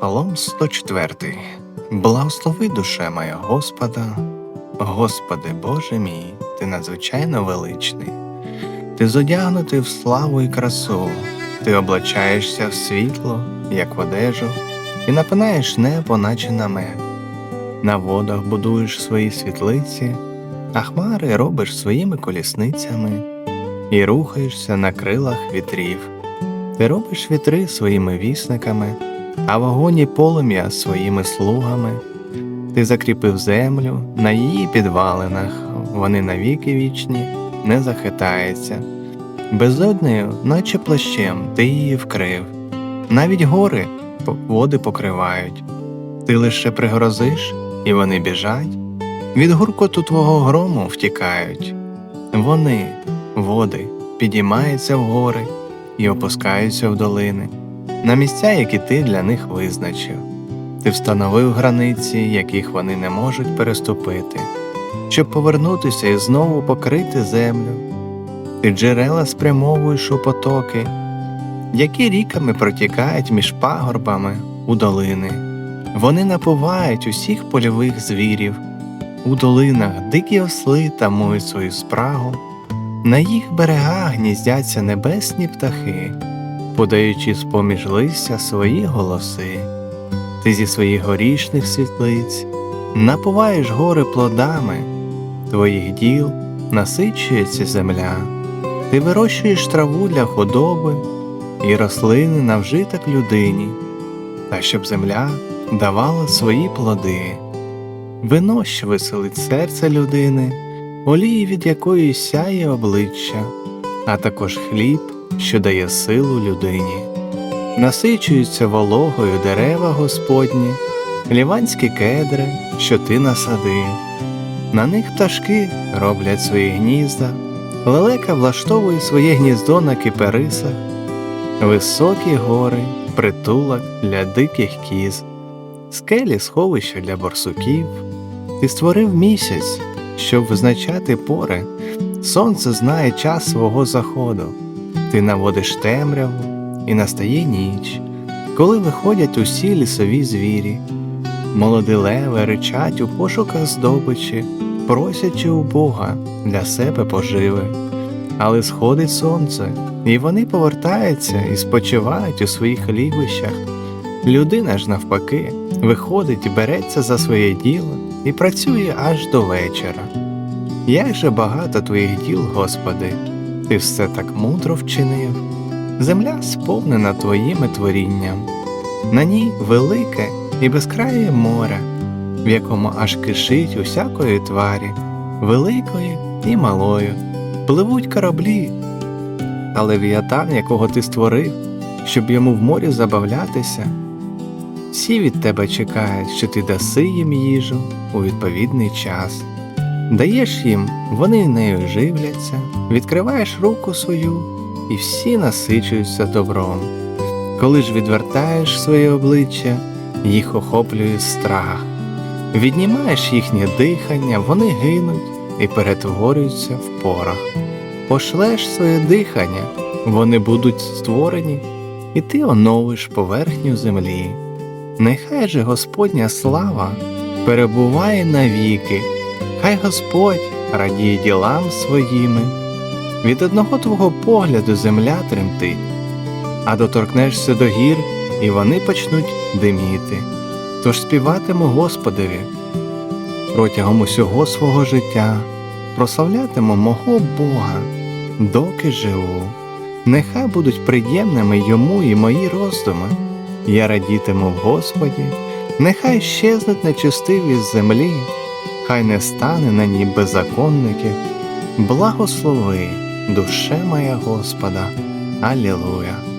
Псалом 104. Благослови душе моя Господа, Господи Боже мій, Ти надзвичайно величний, Ти зодягнутий в славу і красу, Ти облачаєшся в світло, як в одежу, і напинаєш небо, наче намет. На водах будуєш свої світлиці, а хмари робиш своїми колісницями, і рухаєшся на крилах вітрів. Ти робиш вітри своїми вісниками, а вогонь і полум'я своїми слугами. Ти закріпив землю на її підвалинах, вони навіки вічні, не захитаються. Безоднею, наче плащем, ти її вкрив. Навіть гори води покривають. Ти лише пригрозиш, і вони біжать. Від гуркоту твого грому втікають. Вони, води, підіймаються в гори і опускаються в долини, на місця, які ти для них визначив. Ти встановив границі, яких вони не можуть переступити, щоб повернутися і знову покрити землю. Ти джерела спрямовуєш у потоки, які ріками протікають між пагорбами у долини. Вони напувають усіх польових звірів. У долинах дикі осли тамують свою спрагу, на їх берегах гніздяться небесні птахи, подаючи з поміж листя свої голоси. Ти зі своїх горішних світлиць напуваєш гори плодами, твоїх діл насичується земля, ти вирощуєш траву для худоби і рослини на вжиток людині, та щоб земля давала свої плоди. Вино, що веселить серце людини, олії, від якої сяє обличчя, а також хліб, що дає силу людині. Насичуються вологою дерева Господні, ліванські кедри, що ти насадив. На них пташки роблять свої гнізда, лелека влаштовує своє гніздо на киперисах, високі гори, притулок для диких кіз, скелі сховища для борсуків. Ти створив місяць, щоб визначати пори. Сонце знає час свого заходу. Ти наводиш темряву, і настає ніч, коли виходять усі лісові звірі. Молоді леви ричать у пошуках здобичі, просячи у Бога для себе поживи. Але сходить сонце, і вони повертаються і спочивають у своїх лігвищах. Людина ж навпаки виходить і береться за своє діло і працює аж до вечора. Як же багато твоїх діл, Господи, ти все так мудро вчинив, земля сповнена твоїми творінням, на ній велике і безкрає море, в якому аж кишить усякої тварі, великої і малою, пливуть кораблі, а левіатан, якого ти створив, щоб йому в морі забавлятися. Всі від тебе чекають, що ти даси їм їжу у відповідний час. Даєш їм, вони нею живляться, відкриваєш руку свою, і всі насичуються добром. Коли ж відвертаєш своє обличчя, їх охоплює страх. Віднімаєш їхнє дихання, вони гинуть і перетворюються в порох. Пошлеш своє дихання, вони будуть створені, і ти оновиш поверхню землі. Нехай же Господня слава перебуває навіки, хай Господь радіє ділам своїми. Від одного твого погляду земля тремтить, а доторкнешся до гір, і вони почнуть диміти. Тож співатиму Господові протягом усього свого життя, прославлятиму мого Бога, доки живу. Нехай будуть приємними йому і мої роздуми. Я радітиму Господі, нехай щезнуть нечистиві з землі, хай не стане на ній беззаконників. Благослови, душе моя Господа. Алілуя.